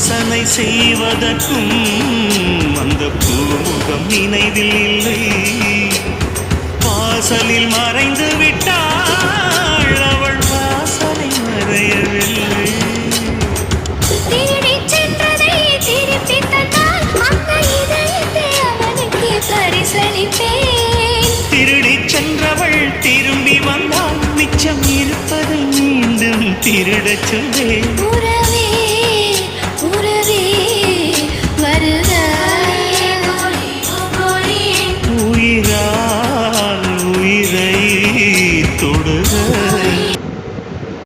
அர்ச்சனை செய்வதற்கும் அந்த பூமுகம் நினைவில் இல்லை. வாசலில் மறைந்து விட்டாள் அவள் வாசலை மறையவில்லை. திருடிச் சென்றவள் திரும்பி வந்தால் மிச்சம் இருப்பதை மீண்டும் திருடச் சொல்வேன். தொடுக